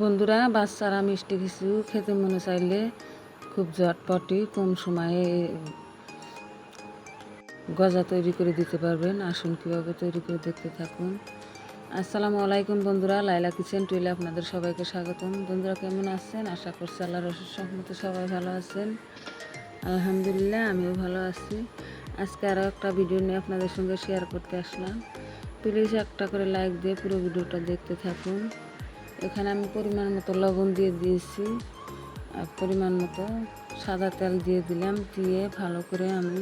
বন্ধুরা, বাচ্চারা মিষ্টি কিছু খেতে মনে চাইলে খুব ঝটপটি কম সময়ে গজা তৈরি করে দিতে পারবেন। আসুন কীভাবে তৈরি করে দেখতে থাকুন। আসসালামু আলাইকুম বন্ধুরা লাইলা কিচেন টুইলে আপনাদের সবাইকে স্বাগতম। বন্ধুরা, কেমন আছেন? আশা করছি আল্লাহ রসুল সহমতে সবাই ভালো আছেন। আলহামদুলিল্লাহ, আমিও ভালো আছি। আজকে আরও একটা ভিডিও নিয়ে আপনাদের সঙ্গে শেয়ার করতে আসলাম। প্লিজ একটা করে লাইক দিয়ে পুরো ভিডিওটা দেখতে থাকুন। এখানে আমি পরিমাণ মতো লবণ দিয়ে দিয়েছি আর পরিমাণ মতো সাদা তেল দিয়ে দিলাম, দিয়ে ভালো করে আমি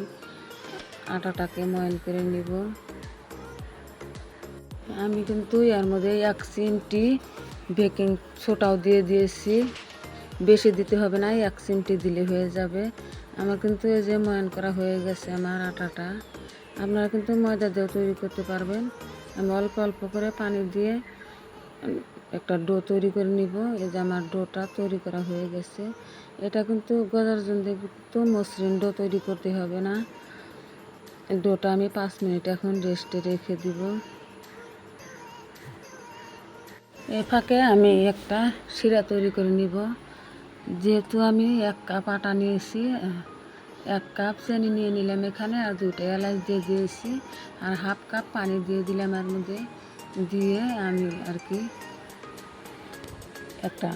আটাটাকে ময়ন করে নিব। আমি কিন্তু এর মধ্যে এক চিমটি বেকিং সোটাও দিয়ে দিয়েছি। বেশি দিতে হবে না, এক চিমটি দিলে হয়ে যাবে। আমার কিন্তু এই যে ময়ন করা হয়ে গেছে আমার আটাটা। আপনারা কিন্তু ময়দা দিয়েও তৈরি করতে পারবেন। আমি অল্প অল্প করে পানি দিয়ে একটা ডো তৈরি করে নিব। এই যে আমার ডোটা তৈরি করা হয়ে গেছে। এটা কিন্তু গজার জন্য কিন্তু মসৃণ ডো তৈরি করতে হবে না। ডোটা আমি পাঁচ মিনিট এখন রেস্টে রেখে দিব। এ ফাঁকে আমি একটা শিরা তৈরি করে নিব। যেহেতু আমি এক কাপ আটা নিয়েছি, এক কাপ চিনি নিয়ে নিলাম এখানে আর দুটো এলাচ দিয়ে দিয়েছি। আর হাফ কাপ পানি দিয়ে দিলাম এর মধ্যে। দিয়ে আমি আর কি একটা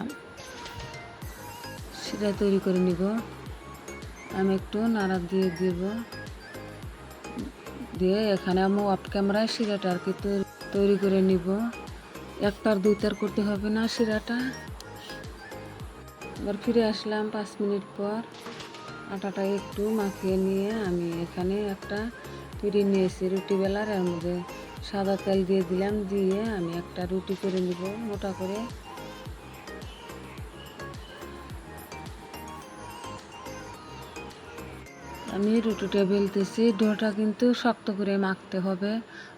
শিরা তৈরি করে নিব। আমি একটু নাড়া দিয়ে দিব। দিয়ে এখানে আমি অফ ক্যামেরায় শিরাটা আর কি তৈরি করে নিব। একটার দুইটার করতে হবে না শিরাটা। এবার ফিরে আসলাম পাঁচ মিনিট পর। আটাটা একটু মাখিয়ে নিয়ে আমি এখানে একটা পিড়ি নিয়েছি, রুটি বেলার। এর মধ্যে সাদা তেল দিয়ে দিলাম, দিয়ে আমি একটা রুটি করে নিব, মোটা করে। আমি রুটিটা বেলতেছি ডোটা কিন্তু শক্ত করে মাখতে হবে,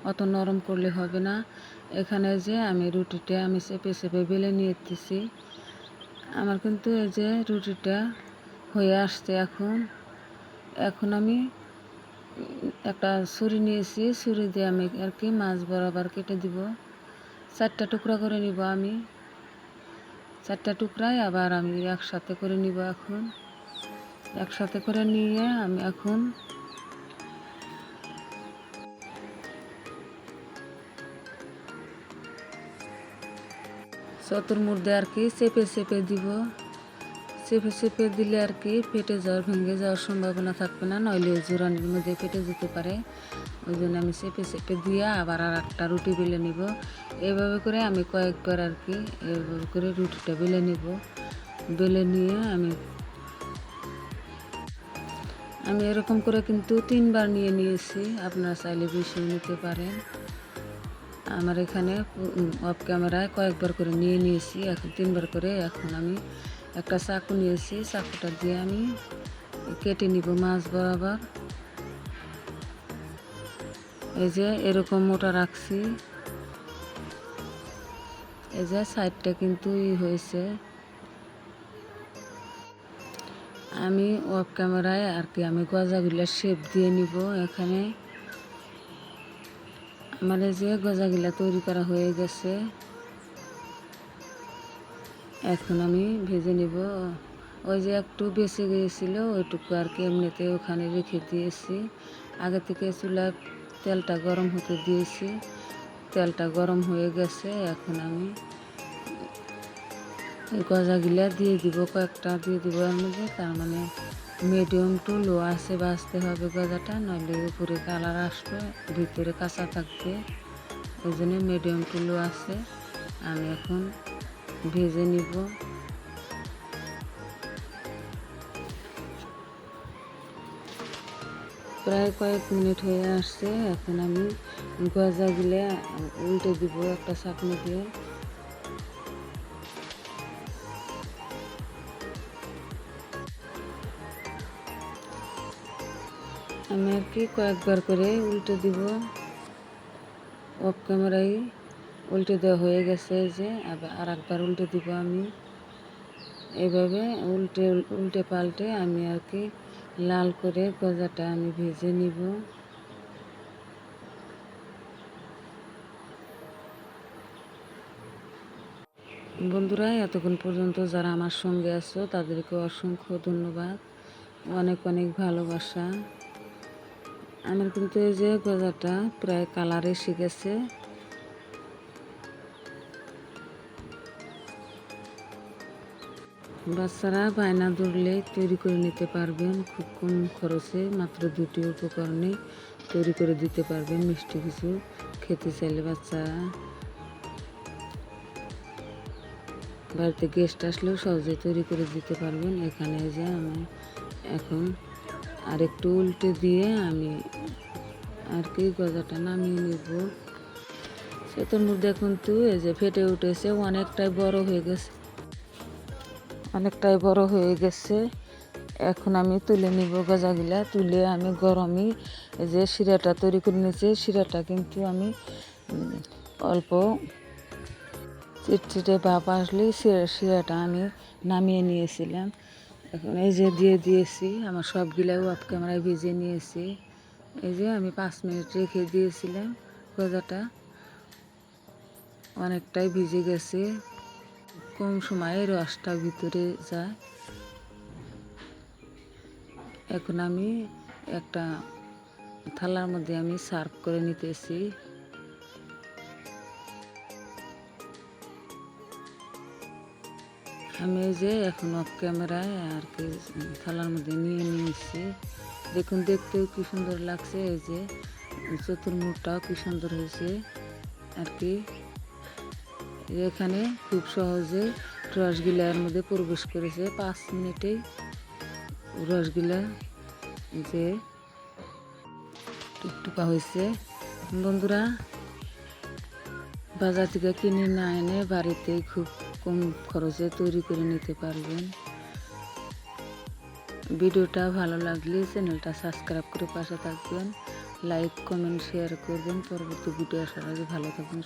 অত নরম করলে হবে না। এখানে যে আমি রুটিটা আমি চেপে চেপে বেলে নিয়েছি। আমার কিন্তু এই যে রুটিটা হয়ে আসছে এখন। এখন আমি একটা ছুরি নিয়েছি, ছুরি দিয়ে আমি আর কি মাছ বরাবর কেটে দিব। চারটা টুকরা করে নিব আমি। চারটা টুকরাই আবার আমি একসাথে করে নিব এখন। একসাথে করে নিয়ে আমি এখন চতুর মধ্যে আর কি চেপে চেপে দিব। চেপে চেপে দিলে আর কি পেটে যাওয়ার ভেঙে যাওয়ার সম্ভাবনা থাকবে না, নইলে জোরানির মধ্যে পেটে যেতে পারে। ওই জন্য আমি চেপে চেপে দিয়ে আবার আর একটা রুটি বেলে নিব। এইভাবে করে আমি কয়েকবার আর কি এইভাবে করে রুটিটা বেলে নিব। বেলে নিয়ে আমি আমি এরকম করে কিন্তু তিনবার নিয়ে নিয়েছি। আপনারা চাইলে বেশি নিতে পারেন। আমার এখানে অফ ক্যামেরায় কয়েকবার করে নিয়ে নিয়েছি, এখন তিনবার করে। এখন আমি একটা চাকু নিয়েছি, চাকুটা দিয়ে আমি কেটে নিব মাছ বরাবর। এই যে এরকম মোটা রাখছি। এই যে সাইডটা কিন্তু ই হয়েছে। আমি অফ ক্যামেরায় আর কি আমি গজাগুলো শেপ দিয়ে নিব এখানে। আমার যে গজাগুলা তৈরি করা হয়ে গেছে। এখন আমি ভেজে নিব। ওই যে একটু বেঁচে গিয়েছিল, ওইটুকু আর কি এমনিতে ওখানে রেখে দিয়েছি। আগে থেকে চুলা তেলটা গরম হতে দিয়েছি। তেলটা গরম হয়ে গেছে, এখন আমি গজাগুলা দিয়ে দিব, কয়েকটা দিয়ে দিব এর মধ্যে। তার মানে মিডিয়াম টু লো আছে, বাঁচতে হবে গজাটা, নইলে উপরে কালার আসবে, ভিতরে কাঁচা থাকবে। ওই জন্য মিডিয়াম টু লো আছে। আমি এখন ভেজে নিব। প্রায় কয়েক মিনিট হয়ে আসছে। এখন আমি গজাগুলো উল্টে দিব একটা চাটনি দিয়ে। আমি আর কি কয়েকবার করে উল্টে দিব। অফ ক্যামেরায় উল্টে দেওয়া হয়ে গেছে যে, আবার আর একবার উল্টে দিব আমি। এভাবে উল্টে উল্টে পাল্টে আমি আর কি লাল করে গজাটা আমি ভেজে নিব। বন্ধুরা, এতক্ষণ পর্যন্ত যারা আমার সঙ্গে আছো, তাদেরকে অসংখ্য ধন্যবাদ। অনেক অনেক ভালোবাসা। আমার কিন্তু এই যে গজাটা প্রায় কালার এসে গেছে বাচ্চারা বায়না ধরলে তৈরি করে নিতে পারবেন, খুব কম খরচে, মাত্র দুটি উপকরণে তৈরি করে দিতে পারবেন মিষ্টি কিছু খেতে চাইলে বাচ্চারা বাড়িতে গেস্ট আসলেও সহজে তৈরি করে দিতে পারবেন। এখানে যে আমি এখন আর একটু উল্টে দিয়ে আমি আর কি গজাটা নামিয়ে নেব। সেটার মধ্যে কিন্তু এই যে ফেটে উঠেছে, অনেকটাই বড় হয়ে গেছে। অনেকটাই বড় হয়ে গেছে। এখন আমি তুলে নিব গজাগুলা। তুলে আমি গরমই এই যে শিরাটা তৈরি করে নিয়েছি। শিরাটা কিন্তু আমি অল্প চিটচিটে ভাপ আসলে শিরা শিরাটা আমি নামিয়ে নিয়েছিলাম। এখন এই যে দিয়ে দিয়েছি, আমার সবগুলাই অফ ক্যামেরায় ভিজে নিয়েছি। এই যে আমি পাঁচ মিনিট রেখে দিয়েছিলাম গজাটা অনেকটাই ভিজে গেছে। কম সময়ে রসটা ভিতরে যায়। এখন আমি একটা থালার মধ্যে আমি সার্ভ করে নিতেছি। আমি এই যে এখন অফ ক্যামেরায় আর কি থালার মধ্যে নিয়ে নিয়েছি। দেখুন, দেখতেও কি সুন্দর লাগছে, এই যে চতুর্মুখটাও কি সুন্দর হয়েছে, আর কি। এখানে খুব সহজে রসগিলার মধ্যে প্রবেশ করেছে, পাঁচ মিনিটেই। রসগিলা যে টুকটুকা হয়েছে। বন্ধুরা, বাজার থেকে কিনে না এনে বাড়িতেই খুব কম খরচে তৈরি করে নিতে পারবেন। ভিডিওটা ভালো লাগলে চ্যানেলটা সাবস্ক্রাইব করে পাশে থাকবেন। লাইক, কমেন্ট শেয়ার করবেন। পরবর্তী ভিডিও আসার আগে ভালো থাকবেন